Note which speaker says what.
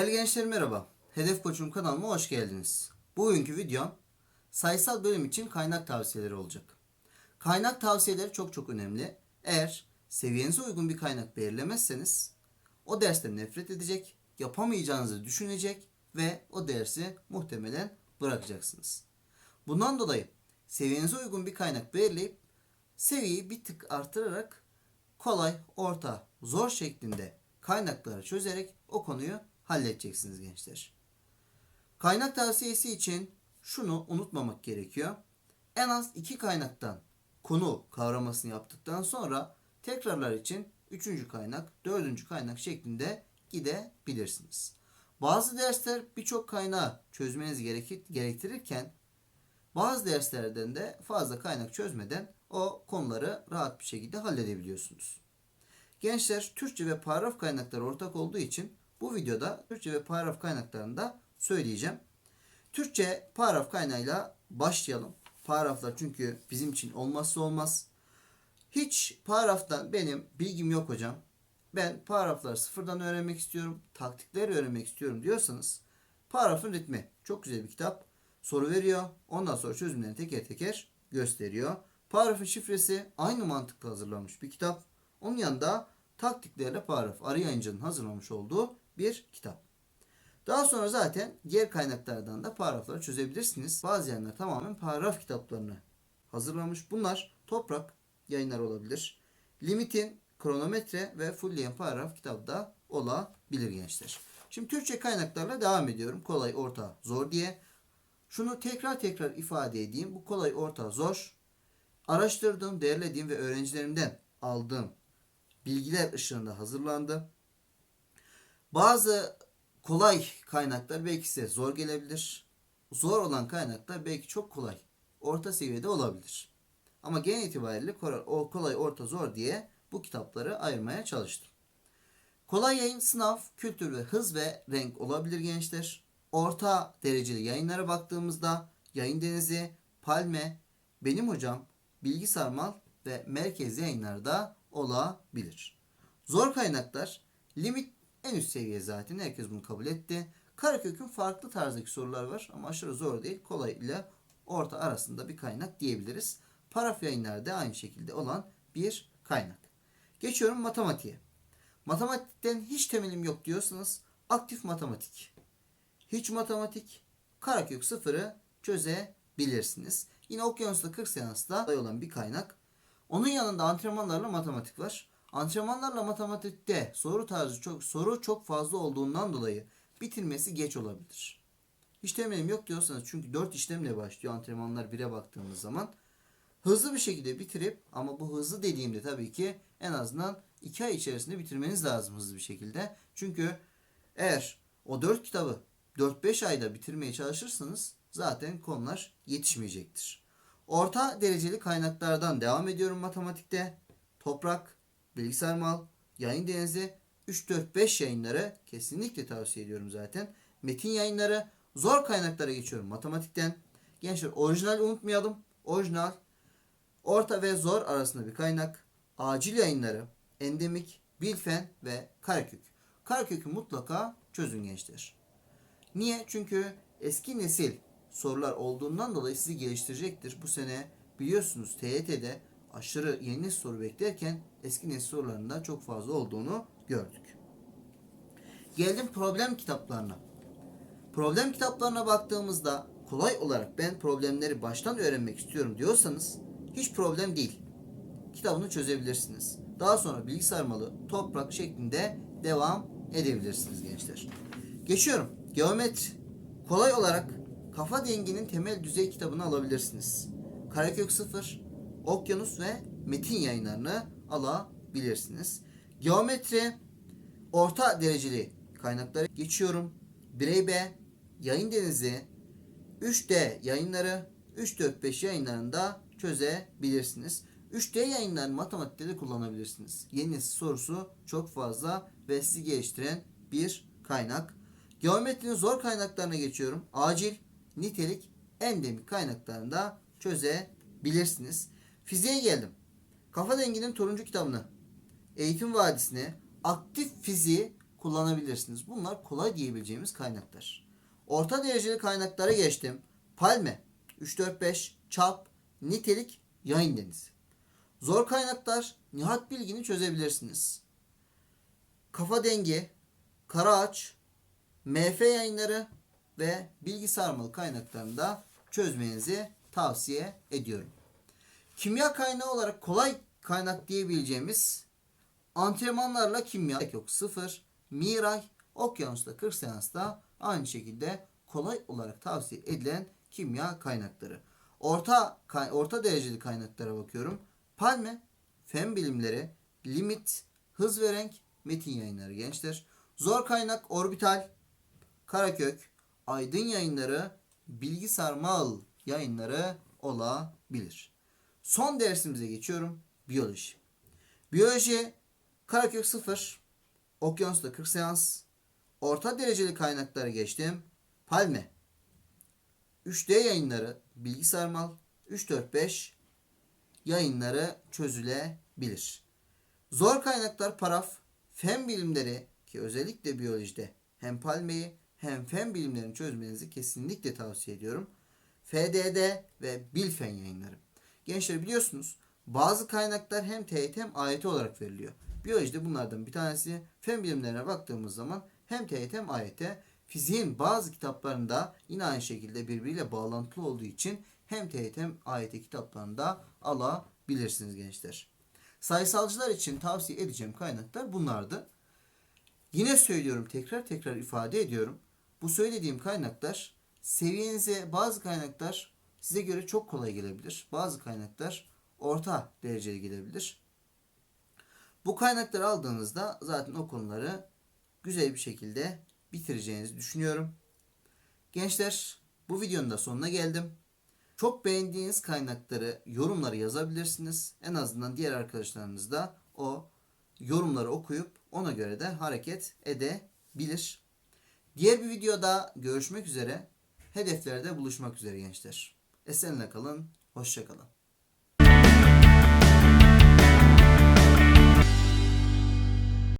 Speaker 1: Değerli gençler merhaba. Hedef Koçum kanalıma hoş geldiniz. Bugünkü videom sayısal bölüm için kaynak tavsiyeleri olacak. Kaynak tavsiyeleri çok çok önemli. Eğer seviyenize uygun bir kaynak belirlemezseniz o dersten nefret edecek, yapamayacağınızı düşünecek ve o dersi muhtemelen bırakacaksınız. Bundan dolayı seviyenize uygun bir kaynak belirleyip seviyeyi bir tık artırarak kolay, orta, zor şeklinde kaynakları çözerek o konuyu halledeceksiniz gençler. Kaynak tavsiyesi için şunu unutmamak gerekiyor. En az iki kaynaktan konu kavramasını yaptıktan sonra tekrarlar için üçüncü kaynak, dördüncü kaynak şeklinde gidebilirsiniz. Bazı dersler birçok kaynağı çözmeniz gerektirirken bazı derslerden de fazla kaynak çözmeden o konuları rahat bir şekilde halledebiliyorsunuz. Gençler Türkçe ve paragraf kaynakları ortak olduğu için bu videoda Türkçe ve paragraf kaynaklarını da söyleyeceğim. Türkçe paragraf kaynağıyla başlayalım. Paragraflar çünkü bizim için olmazsa olmaz. Hiç paragraftan benim bilgim yok hocam. Ben paragrafları sıfırdan öğrenmek istiyorum. Taktikleri öğrenmek istiyorum diyorsanız paragrafın ritmi çok güzel bir kitap. Soru veriyor. Ondan sonra çözümlerini teker teker gösteriyor. Paragrafın şifresi aynı mantıkla hazırlanmış bir kitap. Onun yanında taktiklerle paragraf arı yayıncının hazırlamış olduğu bir kitap. Daha sonra zaten diğer kaynaklardan da paragrafları çözebilirsiniz. Bazı yayınlar tamamen paragraf kitaplarını hazırlamış. Bunlar toprak yayınlar olabilir. Limitin kronometre ve full paragraf kitabı da olabilir gençler. Şimdi Türkçe kaynaklarla devam ediyorum. Kolay, orta, zor diye. Şunu tekrar tekrar ifade edeyim. Bu kolay, orta, zor. Araştırdığım, değerlediğim ve öğrencilerimden aldığım bilgiler ışığında hazırlandı. Bazı kolay kaynaklar belki size zor gelebilir. Zor olan kaynaklar belki çok kolay, orta seviyede olabilir. Ama genel itibariyle kolay, orta, zor diye bu kitapları ayırmaya çalıştım. Kolay yayın sınav, kültür ve hız ve renk olabilir gençler. Orta dereceli yayınlara baktığımızda Yayın Denizi, Palme, Benim Hocam, Bilgi Sarmal ve Merkez yayınlarda olabilir. Zor kaynaklar limit en üst seviye zaten herkes bunu kabul etti. Karakök'ün farklı tarzdaki sorular var ama aşırı zor değil. Kolay ile orta arasında bir kaynak diyebiliriz. Paraf yayınlarda aynı şekilde olan bir kaynak. Geçiyorum matematiğe. Matematikten hiç temelim yok diyorsanız aktif matematik. Hiç matematik, Karakök sıfırı çözebilirsiniz. Yine Okyanus'ta 40 seansta olan bir kaynak. Onun yanında antrenmanlarla matematik var. Antrenmanlarla matematikte soru tarzı çok soru çok fazla olduğundan dolayı bitirmesi geç olabilir. Hiç temelim yok diyorsanız çünkü 4 işlemle başlıyor antrenmanlar 1'e baktığımız zaman. Hızlı bir şekilde bitirip ama bu hızlı dediğimde tabii ki en azından 2 ay içerisinde bitirmeniz lazım hızlı bir şekilde. Çünkü eğer o 4 kitabı 4-5 ayda bitirmeye çalışırsanız zaten konular yetişmeyecektir. Orta dereceli kaynaklardan devam ediyorum matematikte. Toprak, bilgisayar mal, yayın denizi, 3-4-5 yayınları kesinlikle tavsiye ediyorum zaten. Metin yayınları, zor kaynaklara geçiyorum matematikten. Gençler orijinal unutmayalım. Orijinal, orta ve zor arasında bir kaynak. Acil yayınları, endemik, bilfen ve karekök. Karekökü mutlaka çözün gençler. Niye? Çünkü eski nesil sorular olduğundan dolayı sizi geliştirecektir. Bu sene biliyorsunuz TYT'de aşırı yeni soru beklerken eski nesil sorularında çok fazla olduğunu gördük. Geldim problem kitaplarına. Problem kitaplarına baktığımızda kolay olarak ben problemleri baştan öğrenmek istiyorum diyorsanız hiç problem değil. Kitabını çözebilirsiniz. Daha sonra bilgi sarmalı, toprak şeklinde devam edebilirsiniz gençler. Geçiyorum. Geometri. Kolay olarak Kafa Dengi'nin temel düzey kitabını alabilirsiniz. Karakök 0, Okyanus ve Metin yayınlarını alabilirsiniz. Geometri orta dereceli kaynakları geçiyorum. Birey B, Yayın Denizi, 3D yayınları, 3-4-5 yayınlarında çözebilirsiniz. 3D yayınlarını matematikte de kullanabilirsiniz. Yeni nesil sorusu çok fazla ve sizi geliştiren bir kaynak. Geometrinin zor kaynaklarına geçiyorum. Acil, nitelik, endemik kaynaklarında çözebilirsiniz. Fiziğe geldim. Kafa Dengi'nin turuncu kitabını, Eğitim Vadisi'ni, aktif fiziği kullanabilirsiniz. Bunlar kolay diyebileceğimiz kaynaklar. Orta dereceli kaynaklara geçtim. Palme, 3-4-5, çap, nitelik, yayın denizi. Zor kaynaklar, Nihat Bilgin'i çözebilirsiniz. Kafa Dengi, Karaağaç, MF yayınları ve bilgi sarmalı kaynaklarını da çözmenizi tavsiye ediyorum. Kimya kaynağı olarak kolay kaynak diyebileceğimiz antrenmanlarla kimya yok sıfır, Miray, Okyanus'ta 40 seansta aynı şekilde kolay olarak tavsiye edilen kimya kaynakları. Orta kay- orta dereceli kaynaklara bakıyorum. Palme, Fen Bilimleri, Limit, Hız ve Renk, Metin Yayınları gençler. Zor kaynak Orbital, Karakök, Aydın Yayınları, Bilgi Sarmal Yayınları olabilir. Son dersimize geçiyorum. Biyoloji. Biyoloji Karakök 0, Okyanus'ta 40 seans, orta dereceli kaynaklara geçtim. Palme, 3D yayınları, Bilgi Sarmal, 345 yayınları çözülebilir. Zor kaynaklar paraf, fen bilimleri ki özellikle biyolojide hem palmeyi hem fen bilimlerini çözmenizi kesinlikle tavsiye ediyorum. FDD ve Bilfen yayınları. Gençler biliyorsunuz bazı kaynaklar hem TYT hem AYT olarak veriliyor. Biyolojide bunlardan bir tanesi. Fen bilimlerine baktığımız zaman hem TYT hem AYT. Fiziğin bazı kitaplarında yine aynı şekilde birbiriyle bağlantılı olduğu için hem TYT hem AYT kitaplarında alabilirsiniz gençler. Sayısalcılar için tavsiye edeceğim kaynaklar bunlardı. Yine söylüyorum tekrar tekrar ifade ediyorum. Bu söylediğim kaynaklar seviyenize bazı kaynaklar size göre çok kolay gelebilir. Bazı kaynaklar orta dereceli gelebilir. Bu kaynakları aldığınızda zaten o konuları güzel bir şekilde bitireceğinizi düşünüyorum. Gençler bu videonun da sonuna geldim. Çok beğendiğiniz kaynakları, yorumları yazabilirsiniz. En azından diğer arkadaşlarınız da o yorumları okuyup ona göre de hareket edebilir. Diğer bir videoda görüşmek üzere. Hedeflerde buluşmak üzere gençler. Esenle kalın, hoşça kalın.